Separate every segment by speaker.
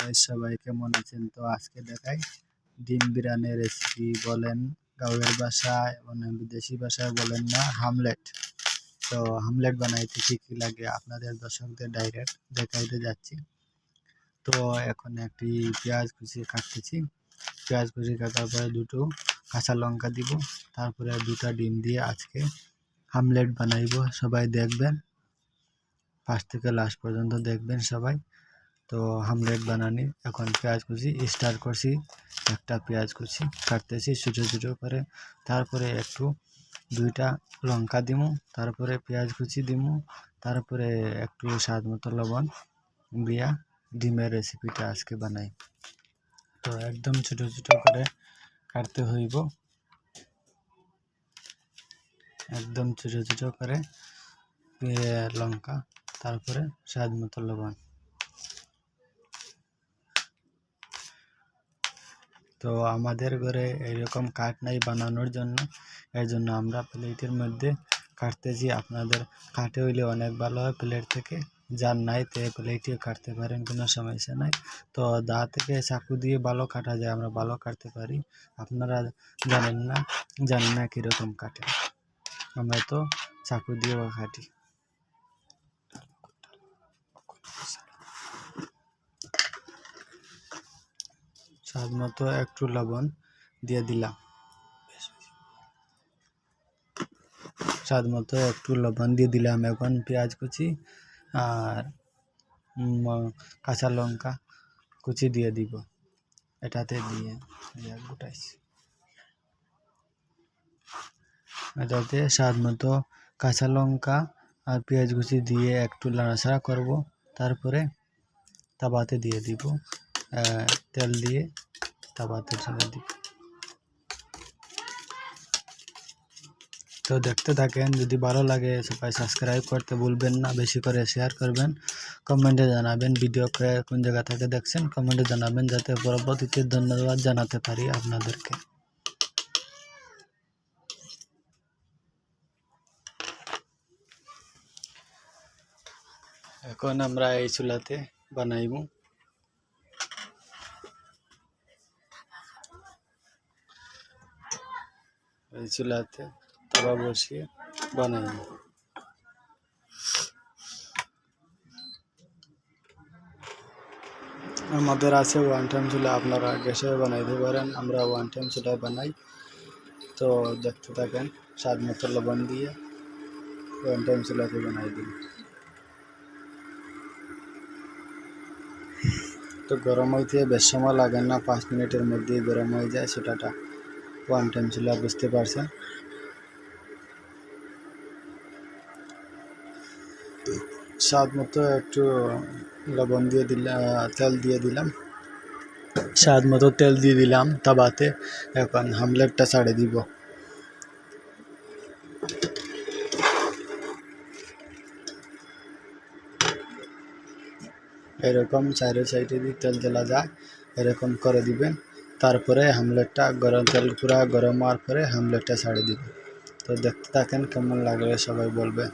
Speaker 1: Guys, সবাই কেমন আছেন? তো আজকে দেখাই ডিম বিরিয়ানি রেসিপি বলেন গাঁয়ের ভাষায় মানে বিদেশি ভাষায় বলেন না, হামলেট। তো হামলেট বানাইতে কী কী লাগে আপনাদের দর্শকদের ডাইরেক্ট দেখাইতে যাচ্ছি। তো এখন একটি পেঁয়াজ কুচি কাটতেছি। পেঁয়াজ কুচি কাটার পরে দুটো কাঁচা লঙ্কা দিব, তারপরে দুটা ডিম দিয়ে আজকে হামলেট বানাইবো। সবাই দেখবেন, ফার্স্ট থেকে লাস্ট পর্যন্ত দেখবেন সবাই। তো হামলেট বানানি, এখন পেঁয়াজ কুচি স্টার্ট করছি। একটা পেঁয়াজ কুচি কাটতেছি ছোটো ছোটো করে। তারপরে একটু দুইটা লঙ্কা দিমু, তারপরে পেঁয়াজ কুচি দিমু, তারপরে একটু স্বাদ মতো লবণ দিয়া ডিমের রেসিপিটা আজকে বানাই। তো একদম ছোটো ছোটো করে কাটতে হইব। একদম ছোটো ছোটো করে লঙ্কা, তারপরে স্বাদ মতো লবণ। তো আমাদের ঘরে এরকম কাঠ নাই বানানোর জন্য। এর জন্য আমরা প্লেটের মধ্যে কাটতেছি। আপনাদের কাঠে হইলে অনেক ভালো হয় প্লেট থেকে। যার নাই তে প্লেটে কাটতে পারেন, কোনো সমস্যা নাই। তো দা থেকে চাকু দিয়ে ভালো কাটা যায়, আমরা ভালো কাটতে পারি। আপনারা জানেন না জানেন না কীরকম কাটে। আমরা তো চাকু দিয়েও কাটি। স্বাদ মতো একটু লবণ দিয়ে দিলাম। স্বাদ মতো একটু লবণ দিয়ে দিলাম এখন পেঁয়াজ কুচি আর কাঁচা লঙ্কা কুচি দিয়ে দিব। এটাতে দিয়ে গোটাইছি। এটাতে স্বাদ মতো কাঁচা লঙ্কা আর পেঁয়াজ কুচি দিয়ে একটু নাড়াচাড়া করব। তারপরে তাবাতে দিয়ে দিব। তেল দিয়ে তাওয়াতে ছেড়ে তো দেখতে থাকেন, যদি ভালো লাগে সবাই সাবস্ক্রাইব করতে ভুলবেন না, বেশি করে শেয়ার করবেন। কমেন্টে জানাবেন ভিডিও কোন জায়গা থেকে দেখছেন। কমেন্টে জানাবেন যাতে পরবর্তীতে ধন্যবাদ জানাতে পারি আপনাদেরকে। এখন আমরা এই চুলাতে বানাইব। এই চুলাতে তাওয়া বসিয়ে বানাই আমাদের আছে ওয়ান টাইম চুলা, আপনারা গ্যাসে বানাইতে পারেন, আমরা ওয়ান টাইম চুলায় বানাই। তো দেখতে থাকেন, স্বাদ মতো লবণ দিয়ে ওয়ান টাইম চুলাতে বানাই দিন। তো গরম হইতে বেশ সময় লাগে না, পাঁচ মিনিটের মধ্যেই গরম হয়ে যায় সেটাটা ওয়ান টাইম চুলা বুঝতে পারছেন? স্বাদ মতো একটু লবণ দিয়ে দিলাম তেল দিয়ে দিলাম। স্বাদ মতো তেল দিয়ে দিলাম তাবাতে। এখন হামলেটটা ছাড়ে দিব। এরকম চাইরে সাইডে দিয়ে তেল দেওয়া যায়, এরকম করে দিবেন। তারপরে হামলেটটা গরম তেল পুরা গরম হওয়ার পরে হামলেটটা ছাড়ে দিবে। তো দেখতে থাকেন কেমন লাগলে সবাই বলবে।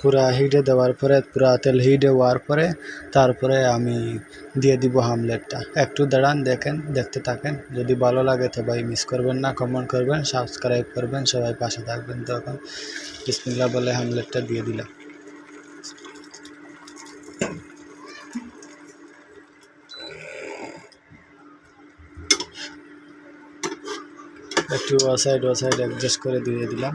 Speaker 1: পুরা হিটে দেওয়ার পরে, পুরা তেল হিটে হওয়ার পরে, তারপরে আমি দিয়ে দিব হামলেটটা। একটু দাঁড়ান, দেখেন, দেখতে থাকেন। যদি ভালো লাগে সবাই মিস করবেন না কমেন্ট করবেন সাবস্ক্রাইব করবেন, সবাই পাশে থাকবেন। তখন বিসমিল্লাহ বলে হামলেটটা দিয়ে দিলাম। একটু ও সাইড ও সাইড অ্যাডজাস্ট করে দিয়ে দিলাম।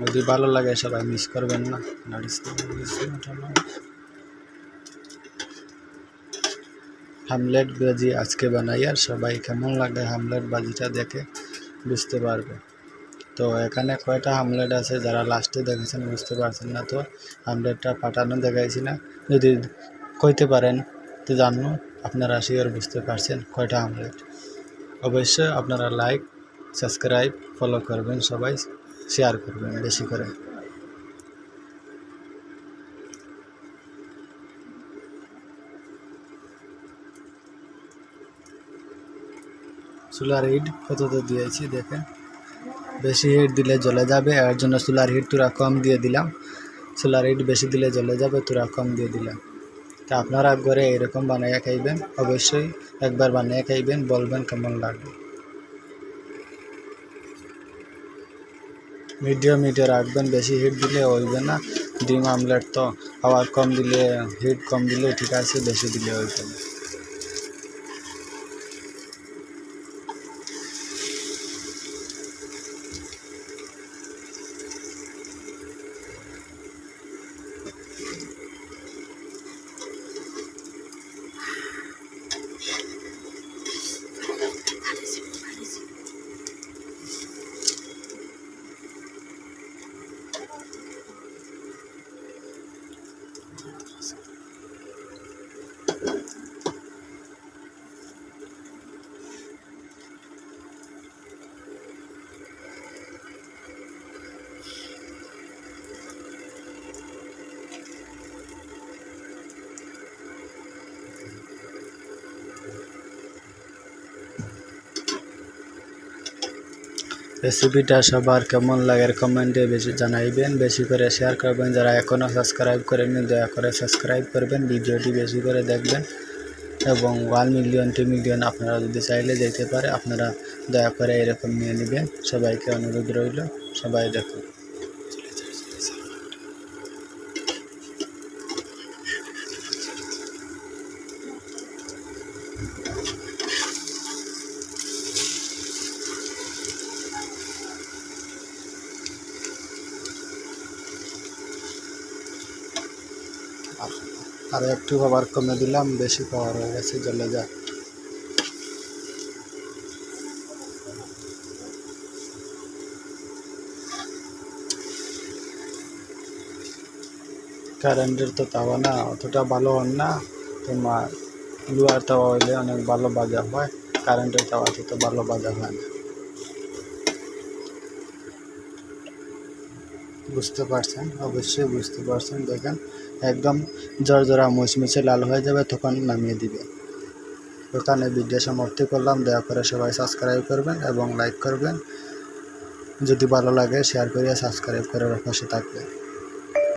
Speaker 1: যদি ভালো লাগে সবাই মিস করবেন না। হামলেট বাজি আজকে বানাই আর সবাই কেমন লাগে হামলেট বাজিটা দেখে বুঝতে পারবে। তো এখানে কয়টা হামলেট আছে যারা লাস্টে দেখেছেন বুঝতে পারছেন না তো। হামলেটটা পাঠানো দেখাইছি না। যদি কইতে পারেন তো জানো আপনারা শিওর বুঝতে পারছেন কয়টা হামলেট অবশ্যই আপনারা লাইক সাবস্ক্রাইব ফলো করবেন সবাই। শেয়ার করবেন, বেশি করে। সোলার হিট কততে দিয়েছি দেখে? বেশি হিট দিলে জ্বলে যাবে, এর জন্য সোলার হিট তোরা কম দিয়ে দিলাম। সোলার হিট বেশি দিলে জ্বলে যাবে, তোরা কম দিয়ে দিলাম। তা আপনারা ঘরে এরকম বানাইয়া খাইবেন, অবশ্যই একবার বানিয়ে খাইবেন, বলবেন কেমন লাগবে। মিডিয়াম হিটে রাখবেন, বেশি হিট দিলে হইবে না। ডিম আমলেট তো আবার কম দিলে হিট কম দিলে ঠিক আছে, বেশি দিলে হইবে না। রেসিপিটা সবার কেমন লাগে কমেন্টে বেশি জানাইবেন, বেশি করে শেয়ার করবেন। যারা এখনও সাবস্ক্রাইব করেননি, দয়া করে সাবস্ক্রাইব করবেন, ভিডিওটি বেশি করে দেখবেন। এবং ওয়ান মিলিয়ন টু মিলিয়ন আপনারা যদি চাইলে যেতে পারে, আপনারা দয়া করে এরকম নিয়ে নেবেন। সবাইকে অনুরোধ রইল, সবাই দেখুন। আর একটু পাওয়ার কমে দিলাম, বেশি পাওয়ার হয়ে গেছে, জ্বলে যায় কারেন্টের তো তাওয়া না, অতটা ভালো হন না। তোমার লোহার তাওয়া হইলে অনেক ভালো বাজা হয়। কারেন্টের তাওয়াতে তো ভালো বাজা হয় না। বুঝতে পারছেন, অবশ্যই বুঝতে পারছেন। দেখেন, একদম জর্জরা মুচমুচে লাল হয়ে যাবে, তখন নামিয়ে দিবে। দোকানে ভিডিও সমাপ্তি করলাম। দয়া করে সবাই সাবস্ক্রাইব করবেন এবং লাইক করবেন। যদি ভালো লাগে শেয়ার করিয়া সাবস্ক্রাইব করে পাশে থাকবেন।